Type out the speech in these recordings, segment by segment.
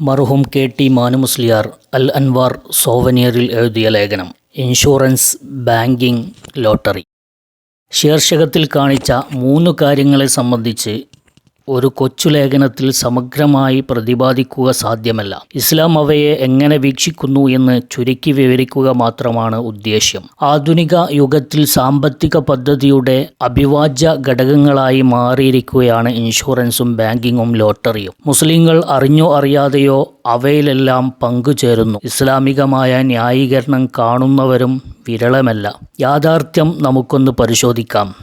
മർഹൂം K T Manumusliyar അൽ അൻവാർ സോവനിയറിൽ എഴുതിയ ലേഖനം ഇൻഷുറൻസ് ബാങ്കിംഗ് ലോട്ടറി. ശീർഷകത്തിൽ കാണിച്ച മൂന്ന് കാര്യങ്ങളെ സംബന്ധിച്ച് ഒരു കൊച്ചു ലേഖനത്തിൽ സമഗ്രമായി പ്രതിപാദിക്കുക സാധ്യമല്ല. ഇസ്ലാം അവയെ എങ്ങനെ വീക്ഷിക്കുന്നു എന്ന് ചുരുക്കി വിവരിക്കുക മാത്രമാണ് ഉദ്ദേശ്യം. ആധുനിക യുഗത്തിൽ സാമ്പത്തിക പദ്ധതിയുടെ അഭിവാജ്യ ഘടകങ്ങളായി മാറിയിരിക്കുകയാണ് ഇൻഷുറൻസും ബാങ്കിങ്ങും ലോട്ടറിയും. മുസ്ലിങ്ങൾ അറിഞ്ഞോ അറിയാതെയോ അവയിലെല്ലാം പങ്കുചേരുന്നു. ഇസ്ലാമികമായ ന്യായീകരണം കാണുന്നവരും വിരളമല്ല. യാഥാർത്ഥ്യം നമുക്കൊന്ന് പരിശോധിക്കാം.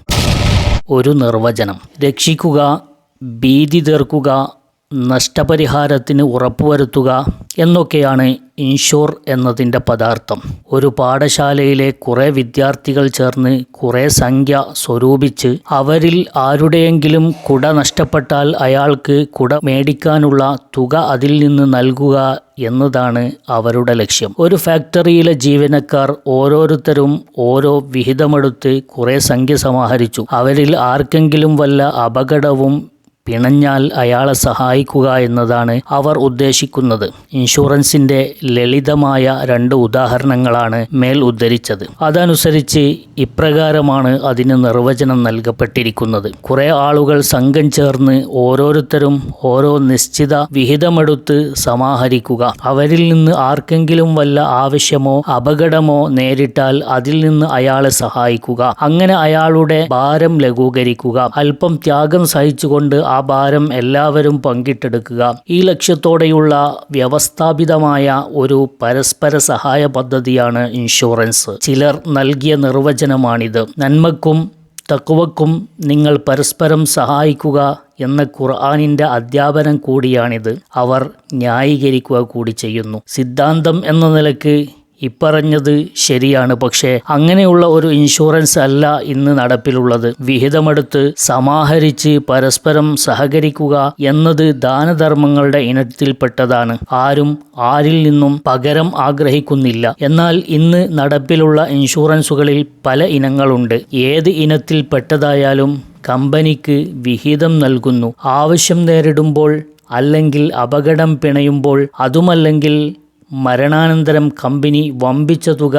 ഒരു നിർവചനം. രക്ഷിക്കുക ഭീതി തീർക്കുക നഷ്ടപരിഹാരത്തിന് ഉറപ്പുവരുത്തുക എന്നൊക്കെയാണ് ഇൻഷുർ എന്നതിന്റെ പദാർത്ഥം. ഒരു പാഠശാലയിലെ കുറേ വിദ്യാർത്ഥികൾ ചേർന്ന് കുറേ സംഖ്യ സ്വരൂപിച്ച് അവരിൽ ആരുടെയെങ്കിലും കുട നഷ്ടപ്പെട്ടാൽ അയാൾക്ക് കുട മേടിക്കാനുള്ള തുക അതിൽ നിന്ന് നൽകുക എന്നതാണ് അവരുടെ ലക്ഷ്യം. ഒരു ഫാക്ടറിയിലെ ജീവനക്കാർ ഓരോരുത്തരും ഓരോ വിഹിതമെടുത്ത് കുറേ സംഖ്യ സമാഹരിച്ചു. അവരിൽ ആർക്കെങ്കിലും വല്ല അപകടവും പിണഞ്ഞാൽ അയാളെ സഹായിക്കുക എന്നതാണ് അവർ ഉദ്ദേശിക്കുന്നത്. ഇൻഷുറൻസിന്റെ ലളിതമായ രണ്ട് ഉദാഹരണങ്ങളാണ് മേൽ ഉദ്ധരിച്ചത്. അതനുസരിച്ച് ഇപ്രകാരമാണ് അതിന് നിർവചനം നൽകപ്പെട്ടിരിക്കുന്നത്. കുറേ ആളുകൾ സംഘം ചേർന്ന് ഓരോരുത്തരും ഓരോ നിശ്ചിത വിഹിതമെടുത്ത് സമാഹരിക്കുക. അവരിൽ നിന്ന് ആർക്കെങ്കിലും വല്ല ആവശ്യമോ അപകടമോ നേരിട്ടാൽ അതിൽ നിന്ന് അയാളെ സഹായിക്കുക. അങ്ങനെ അയാളുടെ ഭാരം ലഘൂകരിക്കുക. അല്പം ത്യാഗം സഹിച്ചുകൊണ്ട് ആ ഭാരം എല്ലാവരും പങ്കിട്ടെടുക്കുക. ഈ ലക്ഷ്യത്തോടെയുള്ള വ്യവസ്ഥാപിതമായ ഒരു പരസ്പര സഹായ പദ്ധതിയാണ് ഇൻഷുറൻസ്. ചിലർ നൽകിയ നിർവചനമാണിത്. നന്മക്കും തക്കുവക്കും നിങ്ങൾ പരസ്പരം സഹായിക്കുക എന്ന ഖുർആാനിന്റെ അധ്യാപനം കൂടിയാണിത്. അവർ ന്യായീകരിക്കുക കൂടി ചെയ്യുന്നു. സിദ്ധാന്തം എന്ന നിലയ്ക്ക് ഇപ്പറഞ്ഞത് ശരിയാണ്. പക്ഷേ അങ്ങനെയുള്ള ഒരു ഇൻഷുറൻസ് അല്ല ഇന്ന് നടപ്പിലുള്ളത്. വിഹിതമെടുത്ത് സമാഹരിച്ച് പരസ്പരം സഹകരിക്കുക എന്നത് ദാനധർമ്മങ്ങളുടെ ഇനത്തിൽപ്പെട്ടതാണ്. ആരും ആരിൽ നിന്നും പകരം ആഗ്രഹിക്കുന്നില്ല. എന്നാൽ ഇന്ന് നടപ്പിലുള്ള ഇൻഷുറൻസുകളിൽ പല ഇനങ്ങളുണ്ട്. ഏത് ഇനത്തിൽപ്പെട്ടതായാലും കമ്പനിക്ക് വിഹിതം നൽകുന്നു. ആവശ്യം നേരിടുമ്പോൾ അല്ലെങ്കിൽ അപകടം പിണയുമ്പോൾ അതുമല്ലെങ്കിൽ മരണാനന്തരം കമ്പനി വമ്പിച്ച തുക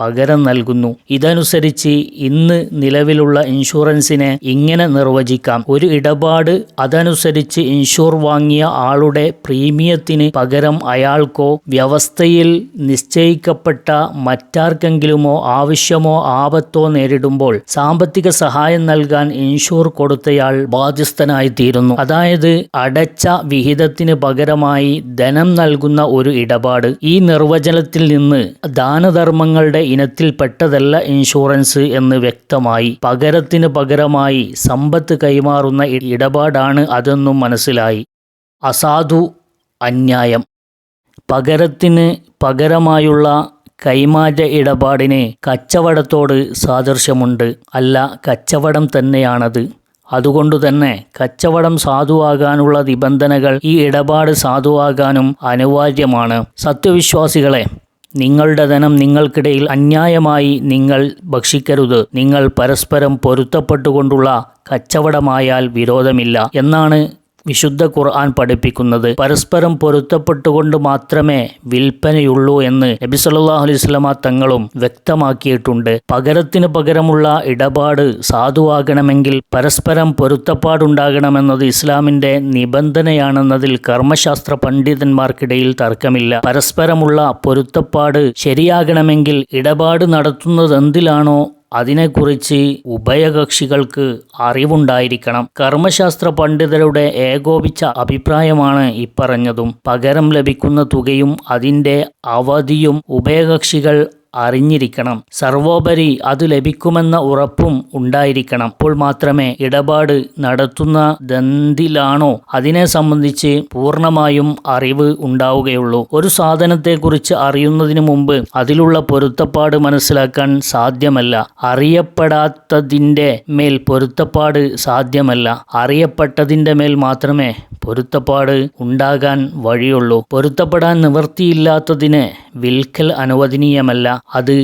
പകരം നൽകുന്നു. ഇതനുസരിച്ച് ഇന്ന് നിലവിലുള്ള ഇൻഷുറൻസിനെ ഇങ്ങനെ നിർവചിക്കാം. ഒരു ഇടപാട് അതനുസരിച്ച് ഇൻഷുർ വാങ്ങിയ ആളുടെ പ്രീമിയത്തിന് പകരം അയാൾക്കോ വ്യവസ്ഥയിൽ നിശ്ചയിക്കപ്പെട്ട മറ്റാർക്കെങ്കിലുമോ ആവശ്യമോ ആപത്തോ നേരിടുമ്പോൾ സാമ്പത്തിക സഹായം നൽകാൻ ഇൻഷുർ കൊടുത്തയാൾ ബാധ്യസ്ഥനായി തീരുന്നു അതായത് അടച്ച വിഹിതത്തിന് പകരമായി ധനം നൽകുന്ന ഒരു ഇടപാട്. ഈ നിർവചനത്തിൽ നിന്ന് ദാനധർമ്മങ്ങളുടെ ഇനത്തിൽപ്പെട്ടതല്ല ഇൻഷുറൻസ് എന്ന് വ്യക്തമായി. പകരത്തിന് പകരമായി സമ്പത്ത് കൈമാറുന്ന ഇടപാടാണ് അതെന്നും മനസ്സിലായി. അസാധു അന്യായം. പകരത്തിന് പകരമായുള്ള കൈമാറ്റ ഇടപാടിന് കച്ചവടത്തോട് സാദൃശ്യമുണ്ട്. അല്ല കച്ചവടം തന്നെയാണത്. അതുകൊണ്ടുതന്നെ കച്ചവടം സാധുവാകാനുള്ള നിബന്ധനകൾ ഈ ഇടപാട് സാധുവാകാനും അനിവാര്യമാണ്. സത്യവിശ്വാസികളെ നിങ്ങളുടെ ധനം നിങ്ങൾക്കിടയിൽ അന്യായമായി നിങ്ങൾ ഭക്ഷിക്കരുത്. നിങ്ങൾ പരസ്പരം പൊരുത്തപ്പെട്ടുകൊണ്ടുള്ള കച്ചവടമായാൽ വിരോധമില്ല. എന്നാണ് വിശുദ്ധ ഖുർആൻ പഠിപ്പിക്കുന്നത് പരസ്പരം പൊരുത്തപ്പെട്ടുകൊണ്ട് മാത്രമേ വിൽപ്പനയുള്ളൂ എന്ന് നബി സല്ലാഹു അലൈഹി തങ്ങളും വ്യക്തമാക്കിയിട്ടുണ്ട്. പകരത്തിന് പകരമുള്ള ഇടപാട് സാധുവാകണമെങ്കിൽ പരസ്പരം പൊരുത്തപ്പാടുണ്ടാകണമെന്നത് ഇസ്ലാമിന്റെ നിബന്ധനയാണെന്നതിൽ കർമ്മശാസ്ത്ര പണ്ഡിതന്മാർക്കിടയിൽ തർക്കമില്ല. പരസ്പരമുള്ള പൊരുത്തപ്പാട് ശരിയാകണമെങ്കിൽ ഇടപാട് നടത്തുന്നത് എന്തിലാണോ അതിനെക്കുറിച്ച് ഉഭയകക്ഷികൾക്ക് അറിവുണ്ടായിരിക്കണം. കർമ്മശാസ്ത്ര പണ്ഡിതരുടെ ഏകോപിച്ച അഭിപ്രായമാണ് ഇപ്പറഞ്ഞതും. പകരം ലഭിക്കുന്ന തുകയും അതിന്റെ അവധിയും ഉഭയകക്ഷികൾ അറിഞ്ഞിരിക്കണം. സർവോപരി അത് ലഭിക്കുമെന്ന ഉറപ്പും ഉണ്ടായിരിക്കണം. അപ്പോൾ മാത്രമേ ഇടപാട് നടത്തുന്ന ദന്തിലാണോ? അതിനെ സംബന്ധിച്ച് പൂർണമായും അറിവ് ഉണ്ടാവുകയുള്ളൂ. ഒരു സാധനത്തെക്കുറിച്ച് അറിയുന്നതിന് മുമ്പ് അതിലുള്ള പൊരുത്തപ്പാട് മനസ്സിലാക്കാൻ സാധ്യമല്ല. അറിയപ്പെടാത്തതിന്റെ മേൽ പൊരുത്തപ്പാട് സാധ്യമല്ല. അറിയപ്പെട്ടതിന്റെ മേൽ മാത്രമേ പൊരുത്തപ്പാട് ഉണ്ടാകാൻ വഴിയുള്ളൂ. പൊരുത്തപ്പെടാൻ നിവൃത്തിയില്ലാത്തതിന് വിൽക്കൽ അനുവദനീയമല്ല. അത്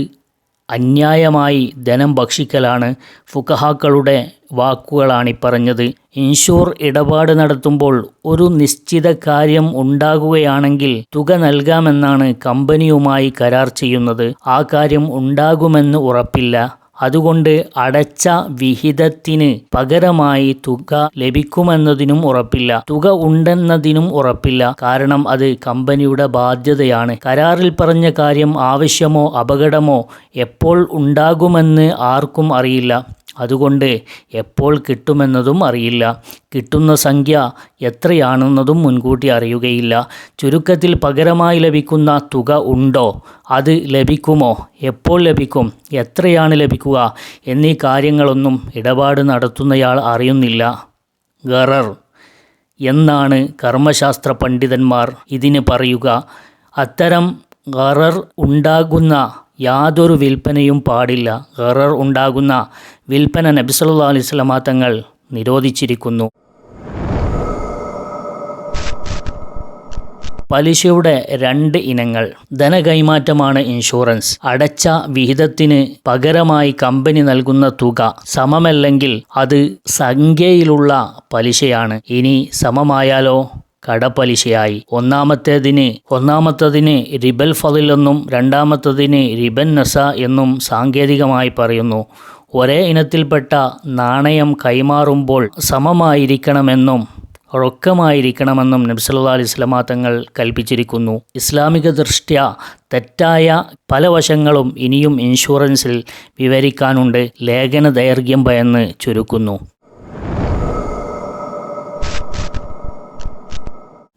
അന്യായമായി ധനം ഭക്ഷിക്കലാണ്. ഫുഖഹാക്കളുടെ വാക്കുകളാണ് പറഞ്ഞത്. ഇൻഷൂർ ഇടപാട് നടത്തുമ്പോൾ ഒരു നിശ്ചിത കാര്യം ഉണ്ടാകുകയാണെങ്കിൽ തുക നൽകാമെന്നാണ് കമ്പനിയുമായി കരാർ ചെയ്യുന്നത്. ആ കാര്യം ഉണ്ടാകുമെന്ന് ഉറപ്പില്ല. അതുകൊണ്ട് അടച്ച വിഹിതത്തിന് പകരമായി തുക ലഭിക്കുമെന്നതിനും ഉറപ്പില്ല. തുക ഉണ്ടെന്നതിനും ഉറപ്പില്ല. കാരണം അത് കമ്പനിയുടെ ബാധ്യതയാണ്. കരാറിൽ പറഞ്ഞ കാര്യം ആവശ്യമോ അപകടമോ എപ്പോൾ ഉണ്ടാകുമെന്ന് ആർക്കും അറിയില്ല. അതുകൊണ്ട് എപ്പോൾ കിട്ടുമെന്നതും അറിയില്ല. കിട്ടുന്ന സംഖ്യ എത്രയാണെന്നതും മുൻകൂട്ടി അറിയുകയില്ല. ചുരുക്കത്തിൽ പകരമായി ലഭിക്കുന്ന തുക ഉണ്ടോ? അത് ലഭിക്കുമോ? എപ്പോൾ ലഭിക്കും? എത്രയാണ് ലഭിക്കുക? എന്നീ കാര്യങ്ങളൊന്നും ഇടപാട് നടത്തുന്നയാൾ അറിയുന്നില്ല. ഗറർ. എന്നാണ് കർമ്മശാസ്ത്ര പണ്ഡിതന്മാർ ഇതിന് പറയുക. അത്തരം ഗറർ ഉണ്ടാകുന്ന യാതൊരു വിൽപ്പനയും പാടില്ല. ഹെറർ ഉണ്ടാകുന്ന വിൽപ്പന നബിസല്ലാ അലൈഹി സ്വലമാ തങ്ങൾ നിരോധിച്ചിരിക്കുന്നു. പലിശയുടെ രണ്ട് ഇനങ്ങൾ. ധനകൈമാറ്റമാണ് ഇൻഷുറൻസ്. അടച്ച വിഹിതത്തിന് പകരമായി കമ്പനി നൽകുന്ന തുക സമമല്ലെങ്കിൽ അത് സംഖ്യയിലുള്ള പലിശയാണ്. ഇനി സമമായാലോ? കടപ്പലിശയായി. ഒന്നാമത്തേതിന് ഒന്നാമത്തതിന് റിബൽ ഫതിൽ എന്നും രണ്ടാമത്തതിന് റിബൻ നസ എന്നും സാങ്കേതികമായി പറയുന്നു. ഒരേ ഇനത്തിൽപ്പെട്ട നാണയം കൈമാറുമ്പോൾ സമമായിരിക്കണമെന്നും റൊക്കമായിരിക്കണമെന്നും നബ്സല്ലാ അലൈഹി തങ്ങൾ കൽപ്പിച്ചിരിക്കുന്നു. ഇസ്ലാമിക ദൃഷ്ട്യ തെറ്റായ പല വശങ്ങളും ഇനിയും ഇൻഷുറൻസിൽ വിവരിക്കാനുണ്ട്. ലേഖന ദൈർഘ്യം ഭയന്ന് ചുരുക്കുന്നു.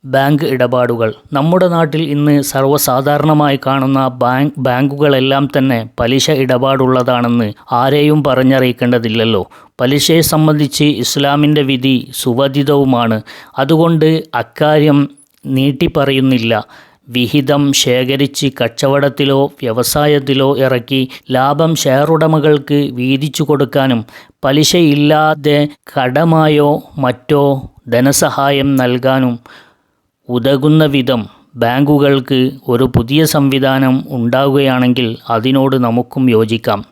ബാങ്ക് ഇടപാടുകൾ. നമ്മുടെ നാട്ടിൽ ഇന്ന് സർവസാധാരണമായി കാണുന്ന ബാങ്ക് ബാങ്കുകളെല്ലാം തന്നെ പലിശ ഇടപാടുള്ളതാണെന്ന് ആരെയും പറഞ്ഞറിയിക്കേണ്ടതില്ലല്ലോ. പലിശയെ സംബന്ധിച്ച് ഇസ്ലാമിന്റെ വിധി സുവധിതവുമാണ്. അതുകൊണ്ട് അക്കാര്യം നീട്ടിപ്പറയുന്നില്ല. വിഹിതം ശേഖരിച്ച് കച്ചവടത്തിലോ വ്യവസായത്തിലോ ഇറക്കി ലാഭം ഷെയർ ഉടമകൾക്ക് വീതിച്ചു കൊടുക്കാനും പലിശയില്ലാതെ കടമായോ മറ്റോ ധനസഹായം നൽകാനും ഉതകുന്ന വിധം ബാങ്കുകൾക്ക് ഒരു പുതിയ സംവിധാനം ഉണ്ടാവുകയാണെങ്കിൽ അതിനോട് നമുക്കും യോജിക്കാം.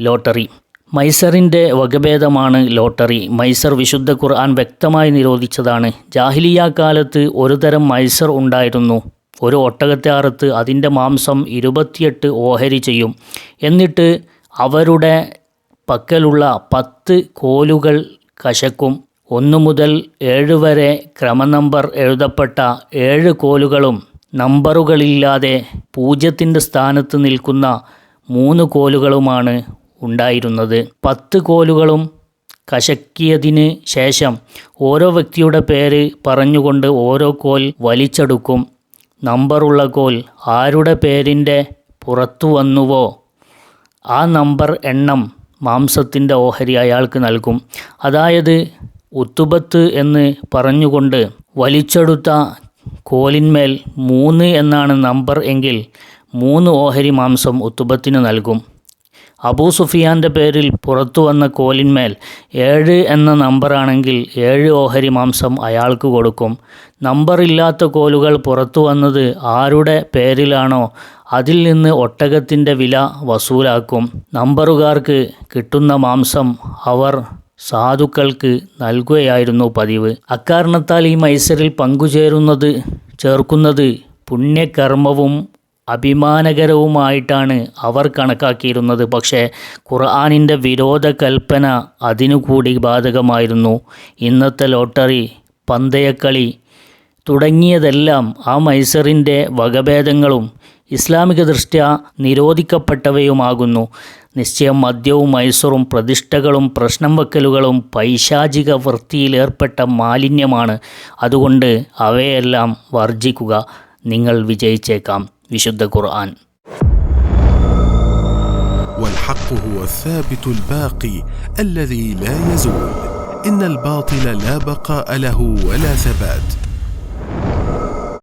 ലോട്ടറി. മൈസറിന്റെ വകഭേദമാണ് ലോട്ടറി. മൈസർ വിശുദ്ധ ഖുർആൻ വ്യക്തമായി നിരോധിച്ചതാണ്. ജാഹിലിയ കാലത്ത് ഒരു തരം മൈസർ ഉണ്ടായിരുന്നു. ഒരു ഒട്ടകത്തെ അറുത്ത് അതിന്റെ മാംസം ഇരുപത്തിയെട്ട് ഓഹരി ചെയ്യും. എന്നിട്ട് അവരുടെ പക്കലുള്ള പത്ത് കോലുകൾ കശക്കും. ഒന്നു മുതൽ ഏഴ് വരെ ക്രമനമ്പർ എഴുതപ്പെട്ട ഏഴ് കോലുകളും നമ്പറുകളില്ലാതെ പൂജ്യത്തിന്റെ സ്ഥാനത്ത് നിൽക്കുന്ന മൂന്ന് കോലുകളുമാണ് ഉണ്ടായിരുന്നത്. പത്ത് കോലുകളും കശക്കിയതിന് ശേഷം ഓരോ വ്യക്തിയുടെ പേര് പറഞ്ഞുകൊണ്ട് ഓരോ കോൽ വലിച്ചെടുക്കും. നമ്പറുള്ള കോൽ ആരുടെ പേരിന്റെ പുറത്തു വന്നുവോ? ആ നമ്പർ എണ്ണം മാംസത്തിന്റെ ഓഹരി അയാൾക്ക് നൽകും. അതായത് ഉത്തുബത്ത് എന്ന് പറഞ്ഞുകൊണ്ട് വലിച്ചെടുത്ത കോലിന്മേൽ മൂന്ന് എന്നാണ് നമ്പർ എങ്കിൽ മൂന്ന് ഓഹരി മാംസം ഉത്തുബത്തിന് നൽകും. അബൂ സുഫിയാന്റെ പേരിൽ പുറത്തു വന്ന കോലിന്മേൽ ഏഴ് എന്ന നമ്പറാണെങ്കിൽ ഏഴ് ഓഹരി മാംസം അയാൾക്ക് കൊടുക്കും. നമ്പറില്ലാത്ത കോലുകൾ പുറത്തു വന്നത് ആരുടെ പേരിലാണോ അതിൽ നിന്ന് ഒട്ടകത്തിന്റെ വില വസൂലാക്കും. നമ്പറുകാർക്ക് കിട്ടുന്ന മാംസം അവർ സാധുക്കൾക്ക് നൽകുകയായിരുന്നു പതിവ്. അക്കാരണത്താൽ ഈ മത്സരിൽ പങ്കുചേരുന്നത് ചേർക്കുന്നത് പുണ്യകർമ്മവും അഭിമാനകരവുമായിട്ടാണ് അവർ കണക്കാക്കിയിരുന്നത്. പക്ഷേ ഖുർആാനിന്റെ വിരോധ കൽപ്പന അതിനുകൂടി ബാധകമായിരുന്നു. ഇന്നത്തെ ലോട്ടറി പന്തയക്കളി തുടങ്ങിയതെല്ലാം ആ മൈസറിന്റെ വകഭേദങ്ങളും ഇസ്ലാമിക ദൃഷ്ട്യ നിരോധിക്കപ്പെട്ടവയുമാകുന്നു. നിശ്ചയം മദ്യവും മൈസൂറും പ്രതിഷ്ഠകളും പ്രശ്നം വെക്കലുകളും പൈശാചിക വൃത്തിയിലേർപ്പെട്ട മാലിന്യമാണ്. അതുകൊണ്ട് അവയെല്ലാം വർജിക്കുക നിങ്ങൾ വിജയിച്ചേക്കാം. വിശുദ്ധ ഖുർആൻ والحق هو الثابت الباقي الذي لا يزول ان الباطل لا بقاء له ولا ثبات